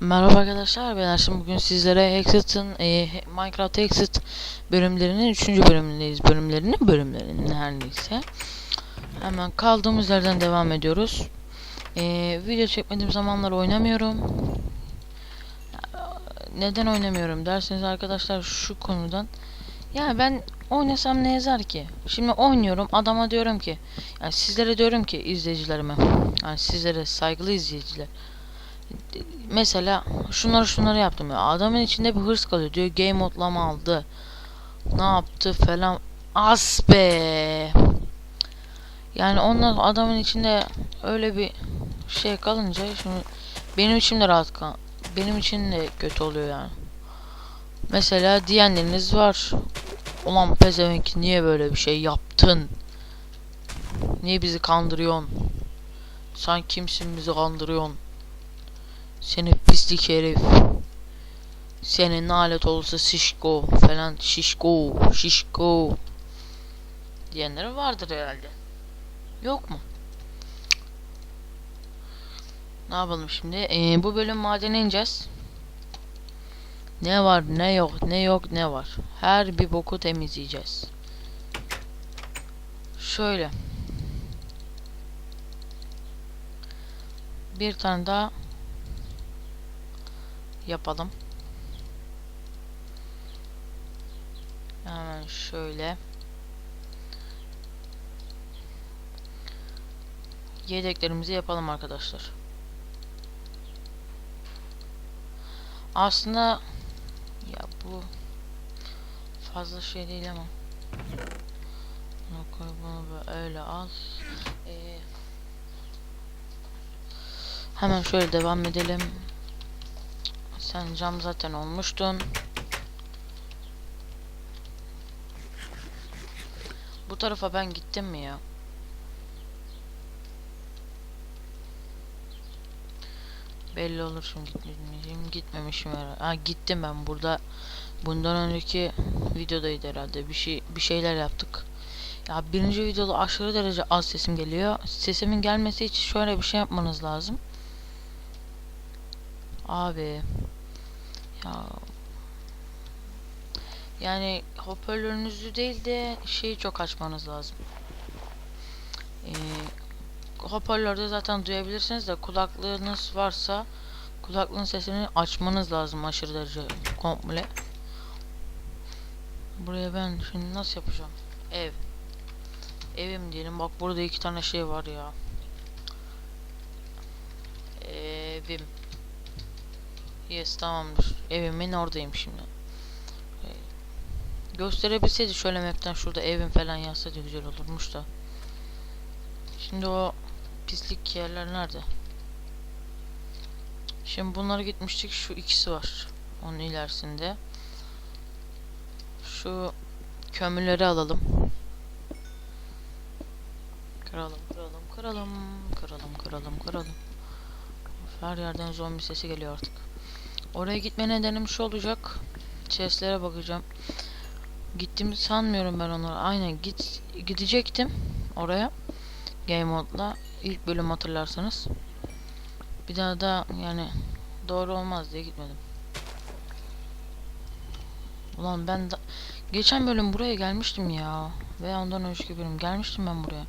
Merhaba arkadaşlar ben Ersin. Bugün sizlere Exit'in e, Minecraft Exit bölümlerinin 3. bölümündeyiz. Bölümlerinin bölümlerinin her neyse. Hemen kaldığımız yerden devam ediyoruz. E, video çekmediğim zamanlar oynamıyorum. Neden oynamıyorum derseniz arkadaşlar şu konudan. Ya ben oynasam ne yazar ki? Şimdi oynuyorum adama diyorum ki yani sizlere diyorum ki izleyicilerime yani sizlere saygılı izleyiciler mesela şunları şunları yaptım ya. Adamın içinde bir hırs kalıyor diyor. Game modlama aldı. Ne yaptı falan. As be! Yani ondan adamın içinde öyle bir şey kalınca şimdi benim için de rahat kal benim için de kötü oluyor yani. Mesela diyenleriniz var. Ulan pezevenk niye böyle bir şey yaptın? Niye bizi kandırıyorsun? Sen kimsin bizi kandırıyorsun seni pislik herif. Senin alet olursa şişko falan şişko şişko diyenleri vardır herhalde. Yok mu? Ne yapalım şimdi? Ee, bu bölüm madene ineceğiz. Ne var ne yok ne yok ne var. Her bir boku temizleyeceğiz. Şöyle. Bir tane daha yapalım. Hemen şöyle. Yedeklerimizi yapalım arkadaşlar. Aslında ya bu fazla şey değil ama bunu koy bunu böyle al. Ee, hemen şöyle devam edelim. Sen cam zaten olmuştun. Bu tarafa ben gittim mi ya? Belli olur şimdi gitmeyeceğim. Gitmemişim herhalde. Ha gittim ben burada. Bundan önceki videodaydı herhalde. Bir şey bir şeyler yaptık. Ya birinci videoda aşırı derece az sesim geliyor. Sesimin gelmesi için şöyle bir şey yapmanız lazım. Abi yani hoparlörünüzü değil de şeyi çok açmanız lazım. Ee, hoparlörde zaten duyabilirsiniz de kulaklığınız varsa kulaklığın sesini açmanız lazım aşırı derece komple. Buraya ben şimdi nasıl yapacağım? Ev. Evim diyelim. Bak burada iki tane şey var ya. Evim. Yes tamamdır. Evimin oradayım şimdi. Ee, gösterebilseydi şöyle map'ten şurada evim falan yazsaydı güzel olurmuş da. Şimdi o pislik yerler nerede? Şimdi bunlara gitmiştik. Şu ikisi var. Onun ilerisinde. Şu kömürleri alalım. Kıralım, kıralım, kıralım, kıralım, kıralım, kıralım. Her yerden zombi sesi geliyor artık. Oraya gitme nedenim olacak. Chestlere bakacağım. Gittim sanmıyorum ben onlara. Aynen git gidecektim oraya. Game modla ilk bölüm hatırlarsanız. Bir daha da yani doğru olmaz diye gitmedim. Ulan ben da geçen bölüm buraya gelmiştim ya. Veya ondan önceki bölüm gelmiştim ben buraya.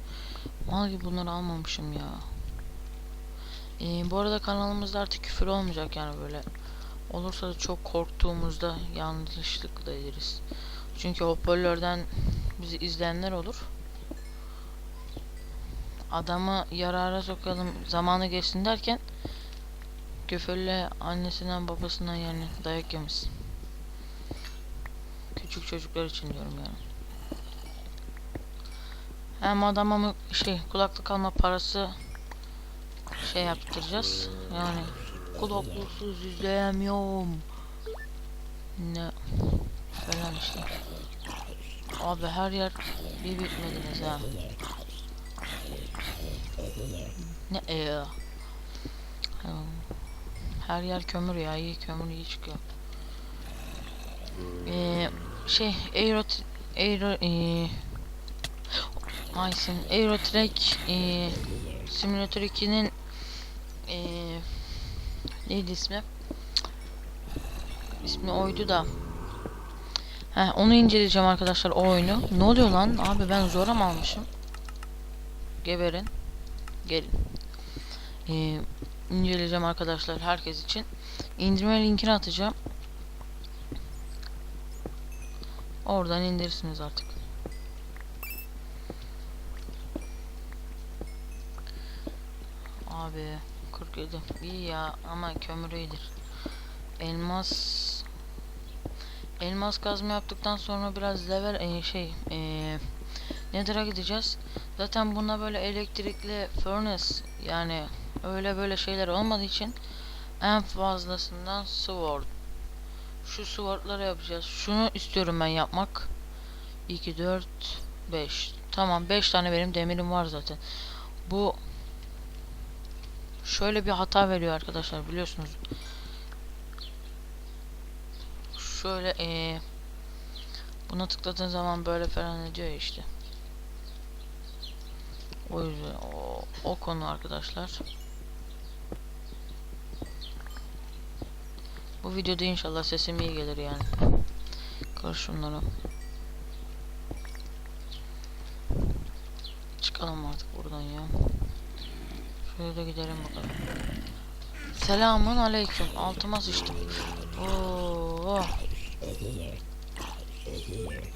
Mal gibi bunları almamışım ya. Ee, bu arada kanalımızda artık küfür olmayacak yani böyle Olursa da çok korktuğumuzda yanlışlıkla ederiz. Çünkü hoparlörden bizi izleyenler olur. Adamı yarara sokalım zamanı geçsin derken küfürle annesinden babasından yani dayak yemiş. Küçük çocuklar için diyorum yani. Hem adama şey kulaklık alma parası şey yaptıracağız. Yani kulaklıksız izleyemiyorum. Ne falan işte. Abi her yer bir bitmediniz ha. Ne e? Her yer kömür ya iyi kömür iyi çıkıyor. Ee, şey Aerot Aero ee, Aysin Aerotrack ee, Simulator 2'nin ee, neydi ismi? ismi oydu da. Heh, onu inceleyeceğim arkadaşlar o oyunu. Ne oluyor lan? Abi ben zora mı almışım? Geberin. Gelin. Ee, inceleyeceğim arkadaşlar herkes için. İndirme linkini atacağım. Oradan indirirsiniz artık. Abi 47 iyi ya ama kömür iyidir. Elmas Elmas kazma yaptıktan sonra biraz level e, şey e, Nether'a gideceğiz. Zaten buna böyle elektrikli furnace yani öyle böyle şeyler olmadığı için en fazlasından sword. Şu swordları yapacağız. Şunu istiyorum ben yapmak. 2 4 5. Tamam 5 tane benim demirim var zaten. Bu şöyle bir hata veriyor arkadaşlar biliyorsunuz. Şöyle eee buna tıkladığın zaman böyle falan ediyor işte. O yüzden o, o konu arkadaşlar. Bu videoda inşallah sesim iyi gelir yani. Kır şunları. Çıkalım artık buradan ya. Şöyle gidelim bakalım. Selamun aleyküm. Altıma sıçtım. Oo.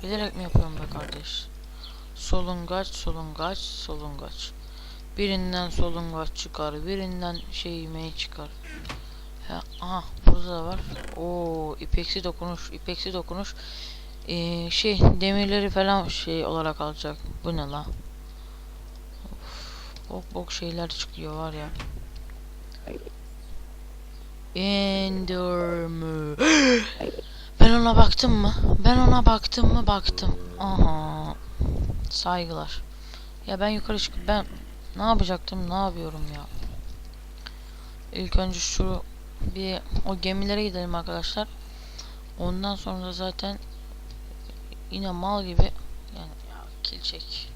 Bilerek mi yapıyorum be kardeş? Solungaç, solungaç, solungaç. Birinden solungaç çıkar, birinden şey mey çıkar. Ha, aha burada da var. Oo ipeksi dokunuş, ipeksi dokunuş. Ee, şey demirleri falan şey olarak alacak. Bu ne la? Bok bok şeyler çıkıyor var ya. Endermi. ben ona baktım mı? Ben ona baktım mı? Baktım. Aha. Saygılar. Ya ben yukarı çıkıp ben ne yapacaktım? Ne yapıyorum ya? İlk önce şu bir o gemilere gidelim arkadaşlar. Ondan sonra zaten yine mal gibi yani ya kill çek.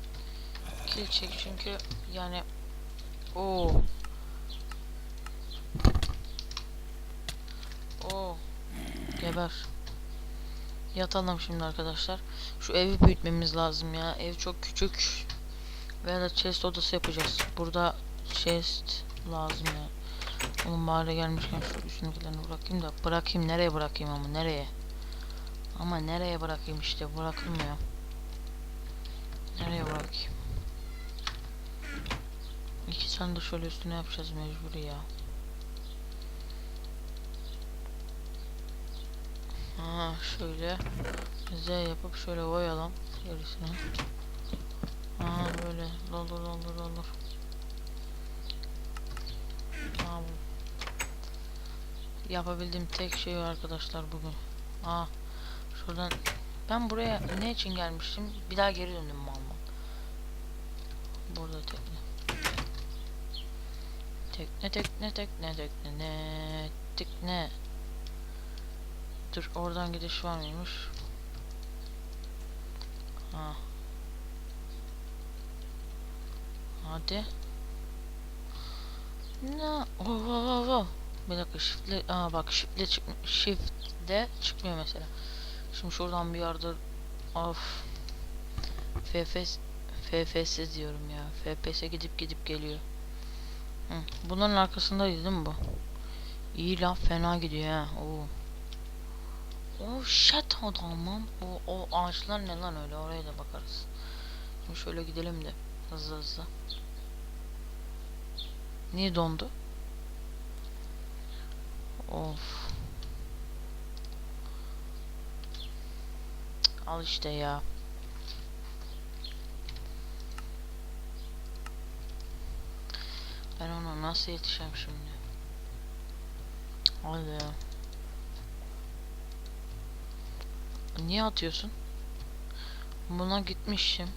Kill çek çünkü yani o o geber. Yatalım şimdi arkadaşlar. Şu evi büyütmemiz lazım ya. Ev çok küçük. Veya da chest odası yapacağız. Burada chest lazım ya. Oğlum bari gelmişken şu üstündekilerini bırakayım da. Bırakayım nereye bırakayım ama nereye? Ama nereye bırakayım işte bırakılmıyor. Nereye bırakayım? Tane de şöyle üstüne yapacağız mecburi ya. Aha şöyle Z yapıp şöyle koyalım gerisini. Aha böyle doldur doldur doldur. Bu. Yapabildiğim tek şey arkadaşlar bugün. Aa şuradan ben buraya ne için gelmiştim? Bir daha geri döndüm mal mal. Burada tekne. Tekne tekne tekne tekne ne tekne. Dur oradan gidiş var mıymış? Ha. Hadi. Ne? Oh, oh, oh, oh. Bir dakika shiftle aa bak shiftle çık shiftle çıkmıyor mesela. Şimdi şuradan bir yerde of FFS FFS diyorum ya. FPS gidip gidip geliyor. Hı. Bunların arkasındaydı değil mi bu? İyi laf fena gidiyor ha. Oo. Oh shit adamım. O, o ağaçlar ne lan öyle oraya da bakarız. Şimdi şöyle gidelim de hızlı hızlı. Niye dondu? Of. Al işte ya. Ben ona nasıl yetişeceğim şimdi? Hadi ya. Niye atıyorsun? Buna gitmişim.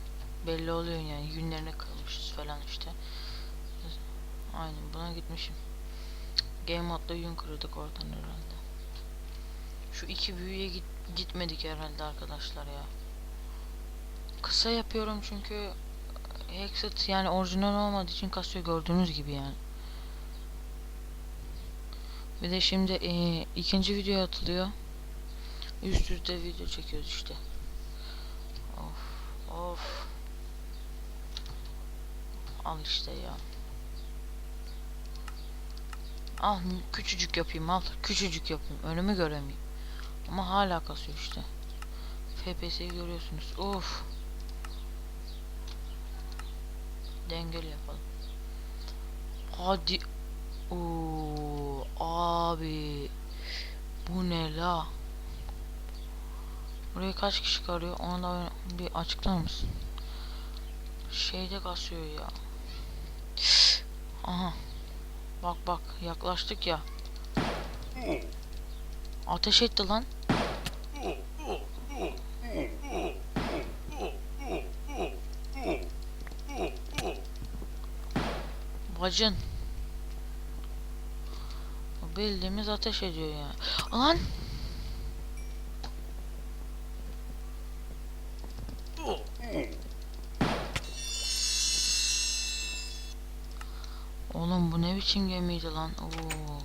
Belli oluyor yani günlerine kalmışız falan işte. Aynen buna gitmişim. Game modda yün kırdık oradan herhalde. Şu iki büyüye git gitmedik herhalde arkadaşlar ya. Kısa yapıyorum çünkü Hexet yani orijinal olmadığı için kasıyor gördüğünüz gibi yani. Bir de şimdi e, ikinci video atılıyor. Üst üste video çekiyoruz işte. Of of. Al işte ya. Al küçücük yapayım al. Küçücük yapayım. Önümü göremeyeyim. Ama hala kasıyor işte. FPS'yi görüyorsunuz. Of. Dengeli yapalım. Hadi. Oo, abi. Bu ne la? Buraya kaç kişi karıyor? Onu da bir açıklar mısın? Şeyde kasıyor ya. Aha. Bak bak yaklaştık ya. Ateş etti lan. Bacın. Bildiğimiz ateş ediyor ya. Lan. Oğlum bu ne biçim gemiydi lan? Oo.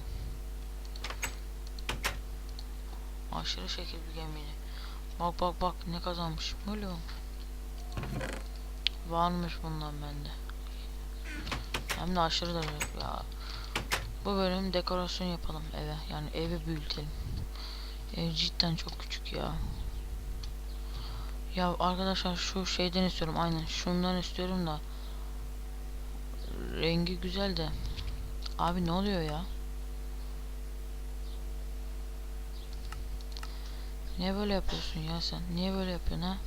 Aşırı şekil bir gemiydi. Bak bak bak ne kazanmış. Böyle o. Varmış bundan bende. Hem de aşırı da ya. Bu bölüm dekorasyon yapalım eve. Yani evi büyütelim. Ev cidden çok küçük ya. Ya arkadaşlar şu şeyden istiyorum. Aynen şundan istiyorum da. Rengi güzel de. Abi ne oluyor ya? Niye böyle yapıyorsun ya sen? Niye böyle yapıyorsun ha?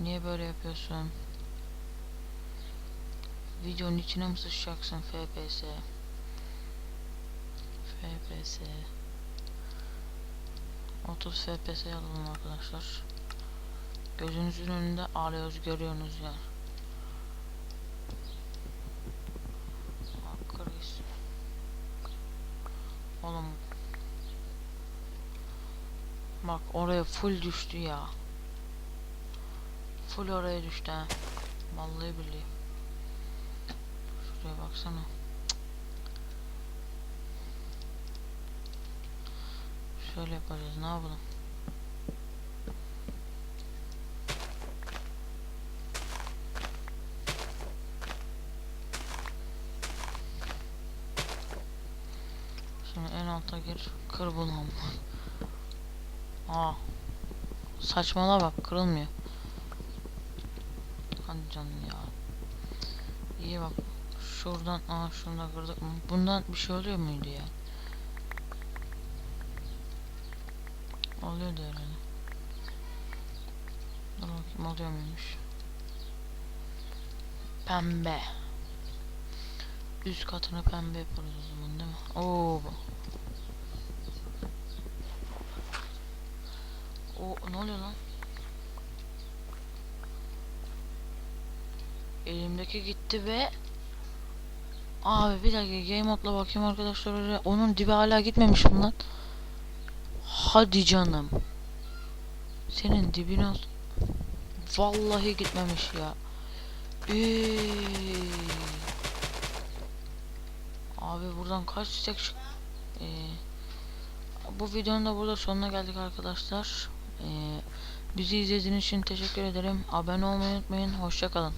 Niye böyle yapıyorsun? Videonun içine mi sıçacaksın FPS? FPS 30 FPS alalım arkadaşlar. Gözünüzün önünde ağlıyoruz görüyorsunuz ya. Kriz. Oğlum. Bak oraya full düştü ya. Full oraya düştü ha. Vallahi billahi. Şuraya baksana. Şöyle yapacağız ne yapalım. Şimdi en alta gir. Kır bunu. Aa. Saçmala bak kırılmıyor. Hadi canım ya. İyi bak. Şuradan aa şunu da kırdık? Bundan bir şey oluyor muydu ya? Oluyordu herhalde. Dur bakayım oluyor muymuş? Pembe. Üst katını pembe yaparız o zaman değil mi? Oo. bu. O ne oluyor lan? Elimdeki gitti ve Abi bir dakika game modla bakayım arkadaşlar oraya. Onun dibi hala gitmemiş bundan. Hadi canım. Senin dibine ol- Vallahi gitmemiş ya. Eee. Abi buradan kaç çiçek çık- Ee, bu videonun da burada sonuna geldik arkadaşlar. Ee, bizi izlediğiniz için teşekkür ederim. Abone olmayı unutmayın. Hoşçakalın.